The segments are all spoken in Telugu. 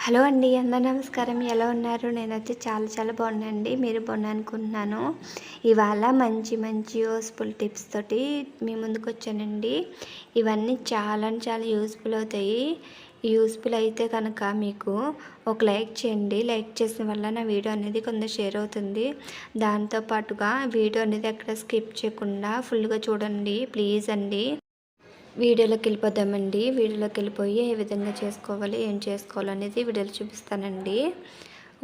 హలో అండి అందరు నమస్కారం. ఎలా ఉన్నారు? నేనైతే చాలా చాలా బాగున్నానండి. మీరు బాగున్నా అనుకుంటున్నాను ఇవాళ మంచి మంచి యూస్ఫుల్ టిప్స్ తోటి మీ ముందుకు వచ్చానండి. ఇవన్నీ చాలా చాలా యూస్ఫుల్ అవుతాయి. యూస్ఫుల్ అయితే కనుక మీకు ఒక లైక్ చేయండి. లైక్ చేసిన వల్ల నా వీడియో అనేది కొంత షేర్ అవుతుంది. దాంతోపాటుగా వీడియో అనేది ఎక్కడ స్కిప్ చేయకుండా ఫుల్గా చూడండి. ప్లీజ్ అండి. వీడియోలోకి వెళ్ళిపోదామండి వీడియోలోకి వెళ్ళిపోయి ఏ విధంగా చేసుకోవాలి ఏం చేసుకోవాలి అనేది వీడియోలో చూపిస్తానండి.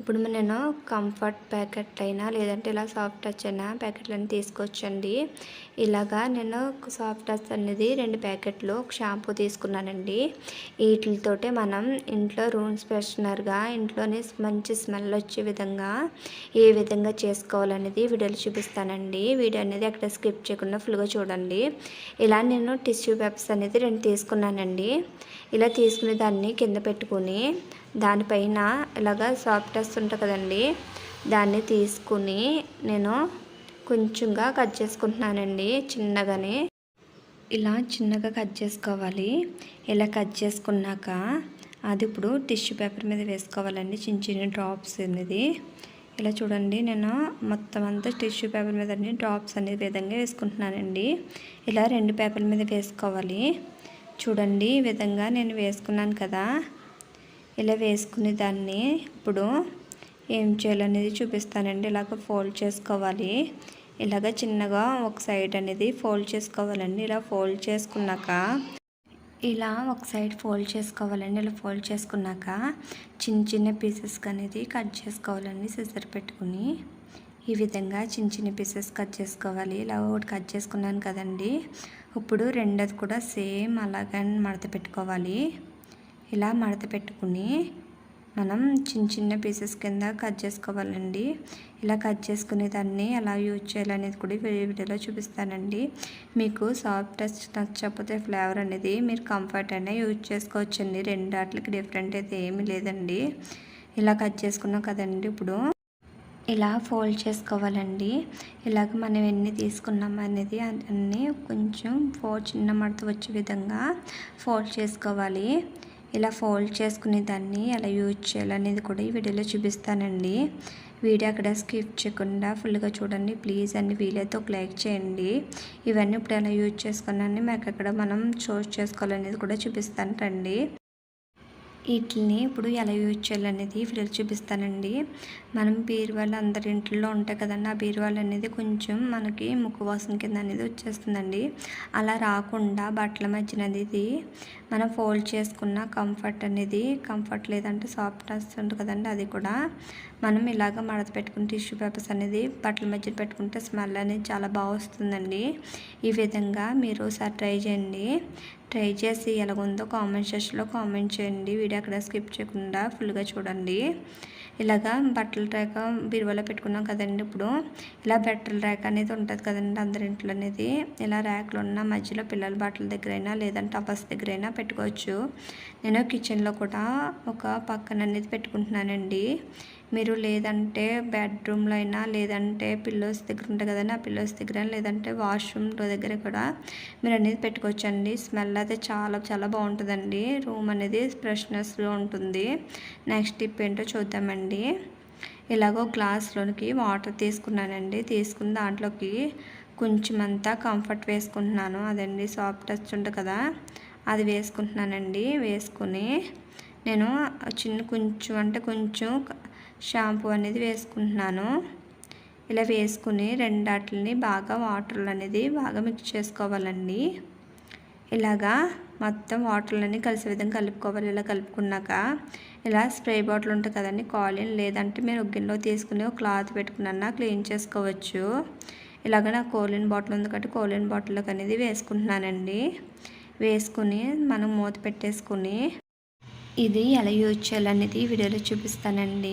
ఇప్పుడు నేను కంఫర్ట్ ప్యాకెట్ అయినా లేదంటే ఇలా సాఫ్ట్ టచ్ అయినా ప్యాకెట్లను తీసుకొచ్చండి. ఇలాగా నేను సాఫ్ట్ టచ్ అనేది రెండు ప్యాకెట్లు షాంపూ తీసుకున్నానండి. వీటితోటే మనం ఇంట్లో రూమ్స్ ఫ్రెషనర్గా ఇంట్లోనే మంచి స్మెల్ వచ్చే విధంగా ఏ విధంగా చేసుకోవాలనేది వీడియోలు చూపిస్తానండి. వీడియో అనేది అక్కడ స్కిప్ చేయకుండా ఫుల్గా చూడండి. ఇలా నేను టిష్యూ పేపర్స్ అనేది రెండు తీసుకున్నానండి. ఇలా తీసుకునే దాన్ని కింద పెట్టుకుని దానిపైన ఇలాగ సాఫ్ట్ టెస్ట్ ఉంటుంది కదండి దాన్ని తీసుకుని నేను కొంచెంగా కట్ చేసుకుంటున్నానండి చిన్నగానే. ఇలా చిన్నగా కట్ చేసుకోవాలి. ఇలా కట్ చేసుకున్నాక అది ఇప్పుడు టిష్యూ పేపర్ మీద వేసుకోవాలండి చిన్న చిన్న డ్రాప్స్ అనేది. ఇలా చూడండి నేను మొత్తం అంతా టిష్యూ పేపర్ మీద అన్ని డ్రాప్స్ అనే విధంగా వేసుకుంటున్నానండి. ఇలా రెండు పేపర్ల మీద వేసుకోవాలి. చూడండి ఈ విధంగా నేను వేసుకున్నాను కదా. ఇలా వేసుకునే దాన్ని ఇప్పుడు ఏం చేయాలనేది చూపిస్తానండి. ఇలాగ ఫోల్డ్ చేసుకోవాలి. ఇలాగ చిన్నగా ఒక సైడ్ అనేది ఫోల్డ్ చేసుకోవాలండి. ఇలా ఫోల్డ్ చేసుకున్నాక ఇలా ఒక సైడ్ ఫోల్డ్ చేసుకోవాలండి. ఇలా ఫోల్డ్ చేసుకున్నాక చిన్న చిన్న పీసెస్ అనేది కట్ చేసుకోవాలండి. సిజర్ పెట్టుకుని ఈ విధంగా చిన్న చిన్న పీసెస్ కట్ చేసుకోవాలి. ఇలా ఒకటి కట్ చేసుకున్నాను కదండి. ఇప్పుడు రెండోది కూడా సేమ్ అలాగని మడత పెట్టుకోవాలి. ఇలా మడత పెట్టుకుని మనం చిన్న చిన్న పీసెస్ కింద కట్ చేసుకోవాలండి. ఇలా కట్ చేసుకునే దాన్ని ఎలా యూజ్ చేయాలనేది కూడా వీడియోలో చూపిస్తానండి. మీకు సాఫ్ట్ టచ్ నచ్చకపోతే ఫ్లేవర్ అనేది మీరు కంఫర్ట్ అయినా యూజ్ చేసుకోవచ్చండి. రెండు వాటికి డిఫరెంట్ అయితే ఏమీ లేదండి. ఇలా కట్ చేసుకున్నాం కదండి ఇప్పుడు. ఇలా ఫోల్డ్ చేసుకోవాలండి. ఇలాగ మనం ఎన్ని తీసుకున్నాం అనేది అన్నీ కొంచెం ఫోల్డ్ చిన్న మడత వచ్చే విధంగా ఫోల్డ్ చేసుకోవాలి. ఇలా ఫోల్డ్ చేసుకునే దాన్ని ఎలా యూజ్ చేయాలనేది కూడా ఈ వీడియోలో చూపిస్తానండి. వీడియో అక్కడ స్కిప్ చేయకుండా ఫుల్గా చూడండి. ప్లీజ్ అన్ని వీలైతే ఒక లైక్ చేయండి. ఇవన్నీ ఇప్పుడు ఎలా యూజ్ చేసుకున్నాను మాకు అక్కడ మనం చూస్ చేసుకోవాలనేది కూడా చూపిస్తాను రండి వీటిని ఇప్పుడు ఎలా యూజ్ చేయాలనేది ఫిల్ చూపిస్తానండి. మనం బీరువాళ్ళు అందరి ఇంట్లో ఉంటాయి కదండి ఆ బీరువాళ్ళు అనేది కొంచెం మనకి ముక్కు వాసన కింద అనేది వచ్చేస్తుందండి. అలా రాకుండా బట్టల మధ్యన అనేది మనం ఫోల్డ్ చేసుకున్న కంఫర్ట్ అనేది కంఫర్ట్ లేదంటే సాఫ్ట్ ఉంటుంది కదండి అది కూడా మనం ఇలాగ మడత పెట్టుకుని టిష్యూ పేపర్స్ అనేది బట్టల మధ్య పెట్టుకుంటే స్మెల్ అనేది చాలా బాగా వస్తుందండి. ఈ విధంగా మీరు ఒకసారి ట్రై చేయండి. ట్రై చేసి ఎలాగుందో కామెంట్ సెక్షన్లో కామెంట్ చేయండి. వీడియో అక్కడ స్కిప్ చేయకుండా ఫుల్గా చూడండి. ఇలాగా బట్టల ర్యాక్ బీరువాలో పెట్టుకున్నాం కదండి ఇప్పుడు. ఇలా బట్టల ర్యాక్ అనేది ఉంటుంది కదండి అందరి ఇంట్లో అనేది. ఇలా ర్యాక్లు ఉన్న మధ్యలో పిల్లల బట్టల దగ్గరైనా లేదంటే బస్ దగ్గరైనా పెట్టుకోవచ్చు. నేను కిచెన్లో కూడా ఒక పక్కన అనేది పెట్టుకుంటున్నానండి. మీరు లేదంటే బెడ్రూమ్లో అయినా లేదంటే పిల్లోస్ దగ్గర ఉంటాయి కదండి ఆ పిల్లోస్ దగ్గర లేదంటే వాష్రూమ్లో దగ్గర కూడా మీరు అనేది పెట్టుకోవచ్చండి. స్మెల్ అయితే చాలా చాలా బాగుంటుందండి. రూమ్ అనేది ఫ్రెష్నెస్లో ఉంటుంది. నెక్స్ట్ టిప్ ఏంటో చూద్దామండి. ఇలాగో గ్లాస్లోనికి వాటర్ తీసుకున్నానండి. తీసుకున్న దాంట్లోకి కొంచెం అంతా కంఫర్ట్ వేసుకుంటున్నాను. అదండి సాఫ్ట్ టచ్ ఉంటుంది కదా అది వేసుకుంటున్నానండి. వేసుకుని నేను చిన్న కొంచెం అంటే కొంచెం షాంపూ అనేది వేసుకుంటున్నాను. ఇలా వేసుకుని రెండాటిని బాగా వాటర్లు అనేది బాగా మిక్స్ చేసుకోవాలండి. ఇలాగా మొత్తం వాటర్లన్నీ కలిసే విధంగా కలుపుకోవాలి. ఇలా కలుపుకున్నాక ఇలా స్ప్రే బాటిల్ ఉంటుంది కదండి కాలిన్ లేదంటే మీరు గిన్నెలో తీసుకుని ఒక క్లాత్ పెట్టుకున్నా క్లీన్ చేసుకోవచ్చు. ఇలాగ నా కోలిన్ బాటిల్ ఉంది కాబట్టి కోలిన్ బాటిల్లోకి అనేది వేసుకుంటున్నానండి. వేసుకుని మనం మూత పెట్టేసుకుని ఇది ఎలా యూజ్ చేయాలనేది వీడియోలో చూపిస్తానండి.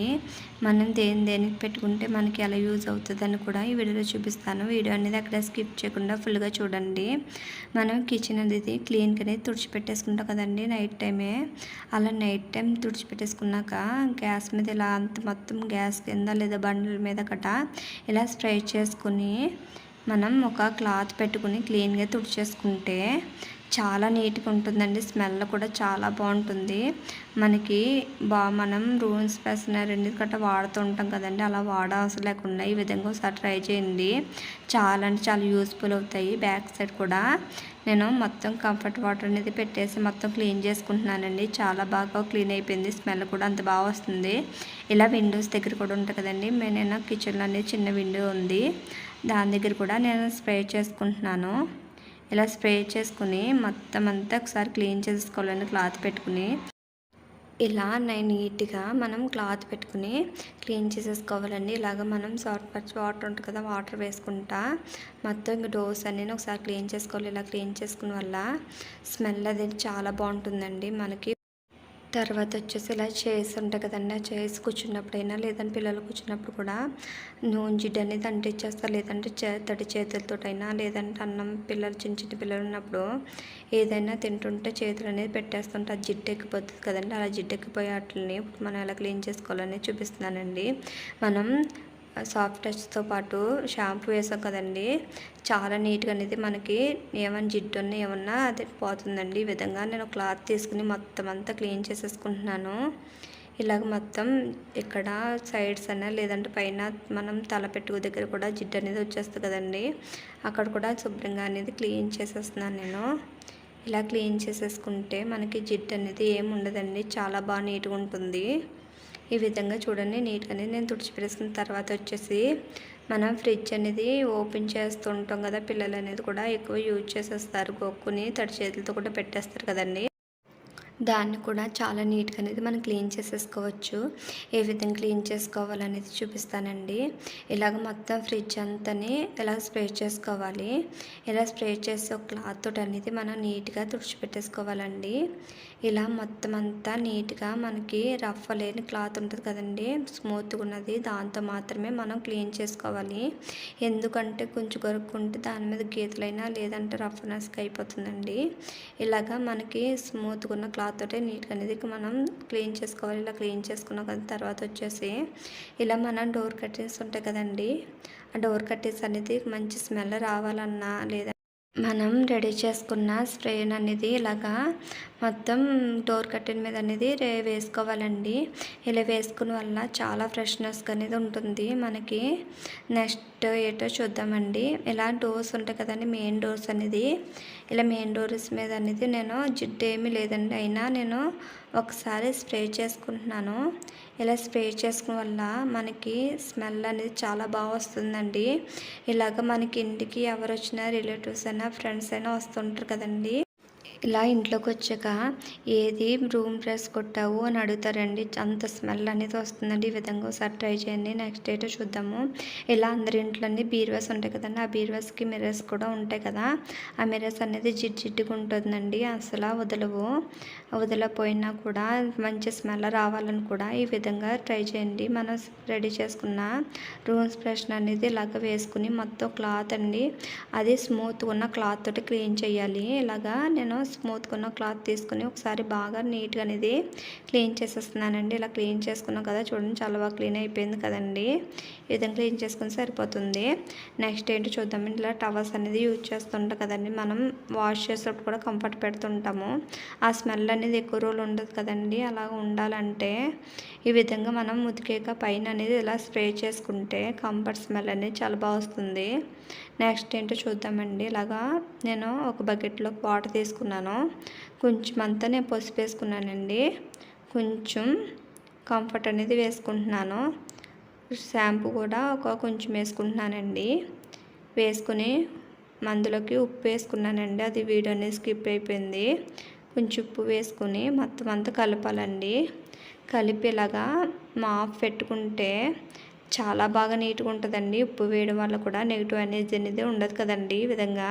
మనం దేని దేనికి పెట్టుకుంటే మనకి ఎలా యూజ్ అవుతుందని కూడా ఈ వీడియోలో చూపిస్తాను. వీడియో అనేది అక్కడ స్కిప్ చేయకుండా ఫుల్గా చూడండి. మనం కిచెన్ అనేది క్లీన్గానే తుడిచిపెట్టేసుకుంటాం కదండి నైట్ టైమే అలా నైట్ టైం తుడిచిపెట్టేసుకున్నాక గ్యాస్ మీద ఇలా అంత మొత్తం గ్యాస్ కింద లేదా బండ్ల మీద కట ఇలా స్ప్రే చేసుకుని మనం ఒక క్లాత్ పెట్టుకుని క్లీన్గా తుడిచేసుకుంటే చాలా నీట్గా ఉంటుందండి. స్మెల్ కూడా చాలా బాగుంటుంది. మనకి బా మనం రూమ్స్ ఫ్రెషనర్ ఎందుకంటే వాడుతూ ఉంటాం కదండి. అలా వాడవసరం లేకుండా ఈ విధంగా ఒకసారి ట్రై చేయండి. చాలా అంటే చాలా యూస్ఫుల్ అవుతాయి. బ్యాక్ సైడ్ కూడా నేను మొత్తం కంఫర్ట్ వాటర్ అనేది పెట్టేసి మొత్తం క్లీన్ చేసుకుంటున్నానండి. చాలా బాగా క్లీన్ అయిపోయింది. స్మెల్ కూడా అంత బాగా వస్తుంది. ఇలా విండోస్ దగ్గర కూడా ఉంటుంది కదండి. నేను కిచెన్లో అనేది చిన్న విండో ఉంది. దాని దగ్గర కూడా నేను స్ప్రే చేసుకుంటున్నాను. ఇలా స్ప్రే చేసుకుని మొత్తం అంతా ఒకసారి క్లీన్ చేసుకోవాలని క్లాత్ పెట్టుకుని. ఇలా నీట్గా మనం క్లాత్ పెట్టుకుని క్లీన్ చేసేసుకోవాలండి. ఇలాగ మనం సాఫ్ట్ పచ్చి వాటర్ ఉంటుంది కదా వాటర్ వేసుకుంటా మొత్తం ఇంక డోర్స్ అన్నీ ఒకసారి క్లీన్ చేసుకోవాలి. ఇలా క్లీన్ చేసుకున్న వల్ల స్మెల్ అది చాలా బాగుంటుందండి మనకి. తర్వాత వచ్చేసి ఇలా చేసి ఉంటాయి కదండి. ఆ చేసి కూర్చున్నప్పుడైనా లేదంటే పిల్లలు కూర్చున్నప్పుడు కూడా నూనె జిడ్డు అనేది అంటించేస్తారు. లేదంటే చే తడి చేతులతోటైనా లేదంటే అన్నం పిల్లలు చిన్న చిన్న పిల్లలు ఉన్నప్పుడు ఏదైనా తింటుంటే చేతులు అనేది పెట్టేస్తుంటే ఆ జిడ్డు ఎక్కిపోతుంది కదండి. అలా జిడ్డు ఎక్కిపోయే వాటిని మనం ఎలా క్లీన్ చేసుకోవాలని చూపిస్తున్నానండి. మనం సాఫ్ట్ టచ్తో పాటు షాంపూ వేసాం కదండి. చాలా నీట్గా అనేది మనకి ఏమైనా జిడ్డు ఉన్నా ఏమన్నా అది పోతుందండి. ఈ విధంగా నేను క్లాత్ తీసుకుని మొత్తం అంతా క్లీన్ చేసేసుకుంటున్నాను. ఇలాగ మొత్తం ఇక్కడ సైడ్స్ అన్న లేదంటే పైన మనం తల పెట్టుకు దగ్గర కూడా జిడ్డు అనేది వచ్చేస్తుంది కదండి. అక్కడ కూడా శుభ్రంగా అనేది క్లీన్ చేసేస్తున్నాను నేను. ఇలా క్లీన్ చేసేసుకుంటే మనకి జిడ్డు అనేది ఏమి ఉండదండి. చాలా బాగా నీట్గా ఉంటుంది. ఈ విధంగా చూడండి నీట్గానే నేను తుడిచిపెరేసిన తర్వాత వచ్చేసి మనం ఫ్రిడ్జ్ అనేది ఓపెన్ చేస్తుంటాం కదా పిల్లలు అనేది కూడా ఎక్కువ యూజ్ చేసేస్తారు. గొక్కుని తడి చేతులతో కూడా పెట్టేస్తారు కదండి. దాన్ని కూడా చాలా నీట్గా అనేది మనం క్లీన్ చేసేసుకోవచ్చు. ఏ విధంగా క్లీన్ చేసుకోవాలనేది చూపిస్తానండి. ఇలాగ మొత్తం ఫ్రిడ్జ్ అంతని ఇలా స్ప్రే చేసుకోవాలి? ఇలా స్ప్రే చేసి ఒక క్లాత్ తోటి అనేది మనం నీట్గా తుడిచిపెట్టేసుకోవాలండి. ఇలా మొత్తం అంతా నీట్గా మనకి రఫ్ లేని క్లాత్ ఉంటుంది కదండి. స్మూత్గా ఉన్నది. దాంతో మాత్రమే మనం క్లీన్ చేసుకోవాలి. ఎందుకంటే కొంచెం కొరుక్కుంటే దాని మీద గీతలైనా లేదంటే రఫ్నెస్గా అయిపోతుందండి. ఇలాగా మనకి స్మూత్గా ఉన్న క్లాత్ తోటి నీట్గా అనేది మనం క్లీన్ చేసుకోవాలి. ఇలా క్లీన్ చేసుకున్న తర్వాత వచ్చేసి ఇలా మనం డోర్ కర్టెన్స్ ఉంటాయి కదండి. ఆ డోర్ కర్టెన్స్ అనేది మంచి స్మెల్ రావాలన్నా లేదా మనం రెడీ చేసుకున్న స్ప్రేన్ అనేది ఇలాగా మొత్తం డోర్ కర్టెన్ మీద అనేది రే వేసుకోవాలండి. ఇలా వేసుకున్న వల్ల చాలా ఫ్రెష్నెస్ అనేది ఉంటుంది. మనకి నెక్స్ట్ ఏటో చూద్దామండి. ఇలా డోర్స్ ఉంటాయి కదండి మెయిన్ డోర్స్ అనేది. ఇలా మెయిన్ డోర్స్ మీద అనేది నేను జిడ్డు ఏమీ లేదండి. అయినా నేను ఒకసారి స్ప్రే చేసుకుంటున్నాను. ఇలా స్ప్రే చేసుకోవడం వల్ల మనకి స్మెల్ అనేది చాలా బాగా వస్తుందండి. ఇలాగ మనకి ఇంటికి ఎవరు వచ్చినా రిలేటివ్స్ అయినా ఫ్రెండ్స్ అయినా వస్తుంటారు కదండి. ఇలా ఇంట్లోకి వచ్చాక ఏది రూమ్ ప్రెస్ కొట్టావు అని అడుగుతారండి. అంత స్మెల్ అనేది వస్తుందండి. ఈ విధంగా ఒకసారి ట్రై చేయండి. నెక్స్ట్ డేట్ చూద్దాము. ఇలా అందరి ఇంట్లోనే బీర్వాస్ ఉంటాయి కదండి. ఆ బీర్వాస్కి మిర్రర్స్ కూడా ఉంటాయి కదా. ఆ మిర్రర్స్ అనేది జిడ్జిడ్డుగా ఉంటుందండి. అసలు వదలవు. వదలపోయినా కూడా మంచి స్మెల్ రావాలని కూడా ఈ విధంగా ట్రై చేయండి. మనం రెడీ చేసుకున్న రూమ్స్ ఫ్రెషన్ అనేది ఇలాగ వేసుకుని మొత్తం క్లాత్ అండి. అది స్మూత్గా ఉన్న క్లాత్ తోటి క్లీన్ చేయాలి. ఇలాగా నేను స్మూత్గా ఉన్న క్లాత్ తీసుకుని ఒకసారి బాగా నీట్గా అనేది క్లీన్ చేసేస్తున్నానండి. ఇలా క్లీన్ చేసుకున్నాం కదా చూడండి చాలా బాగా క్లీన్ అయిపోయింది కదండి. ఈ విధంగా క్లీన్ చేసుకుని సరిపోతుంది. నెక్స్ట్ ఏంటి చూద్దాం ఇలా టవర్స్ అనేది యూజ్ చేస్తుంటాం కదండి. మనం వాష్ చేసేటప్పుడు కూడా కంఫర్ట్ పెడుతుంటాము. ఆ స్మెల్ అనేది ఎక్కువ రోజులు ఉండదు కదండి. అలా ఉండాలంటే ఈ విధంగా మనం ఉతికేక పైన అనేది ఇలా స్ప్రే చేసుకుంటే కంఫర్ట్ స్మెల్ అనేది చాలా బాగా వస్తుంది. నెక్స్ట్ ఏంటో చూద్దామండి. ఇలాగా నేను ఒక బకెట్లో వాటర్ తీసుకున్నాను. కొంచెం అంతా నేను పసుపు వేసుకున్నానండి. కొంచెం కంఫర్ట్ అనేది వేసుకుంటున్నాను. షాంపూ కూడా ఒక కొంచెం వేసుకుంటున్నానండి. వేసుకుని మందులోకి ఉప్పు వేసుకున్నానండి. అది వీడియో అనేది స్కిప్ అయిపోయింది. కొంచెం ఉప్పు వేసుకుని మొత్తం అంతా కలపాలండి. కలిపి ఇలాగా మాఫ్ పెట్టుకుంటే చాలా బాగా నీట్గా ఉంటుందండి. ఉప్పు వేయడం వల్ల కూడా నెగిటివ్ ఎనర్జీ అనేది ఉండదు కదండి ఈ విధంగా.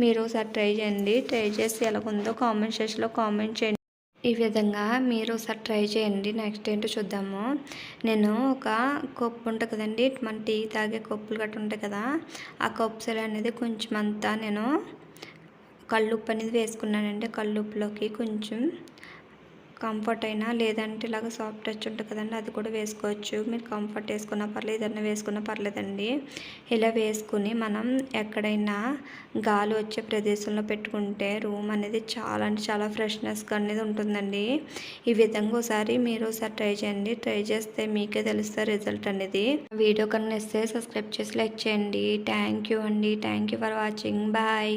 మీరు ఒకసారి ట్రై చేయండి. ట్రై చేసి ఎలాగుందో కామెంట్ సెక్షన్లో కామెంట్ చేయండి. ఈ విధంగా మీరు ఒకసారి ట్రై చేయండి. నెక్స్ట్ ఏంటో చూద్దాము. నేను ఒక కప్పు ఉంటుంది కదండి. మన టీ తాగే కప్పులు గట్రా ఉంటాయి కదా. ఆ కప్స్ అనేది కొంచెం అంతా నేను కళ్ళుప్పు అనేది వేసుకున్నానండి. కళ్ళుప్పులోకి కొంచెం కంఫర్ట్ అయినా లేదంటే ఇలాగ సాఫ్ట్ టచ్ ఉంటుంది కదండి అది కూడా వేసుకోవచ్చు. మీరు కంఫర్ట్ వేసుకున్నా పర్లేదు ఏదైనా వేసుకున్నా పర్లేదండి. ఇలా వేసుకుని మనం ఎక్కడైనా గాలి వచ్చే ప్రదేశంలో పెట్టుకుంటే రూమ్ అనేది చాలా అంటే చాలా ఫ్రెష్నెస్గా అనేది ఉంటుందండి. ఈ విధంగా ఒకసారి మీరు ఒకసారి ట్రై చేయండి. ట్రై చేస్తే మీకే తెలుస్తుంది రిజల్ట్ అనేది. వీడియో కన్నా ఇస్తే సబ్స్క్రైబ్ చేసి లైక్ చేయండి. థ్యాంక్ యూ అండి. Thank you for watching bye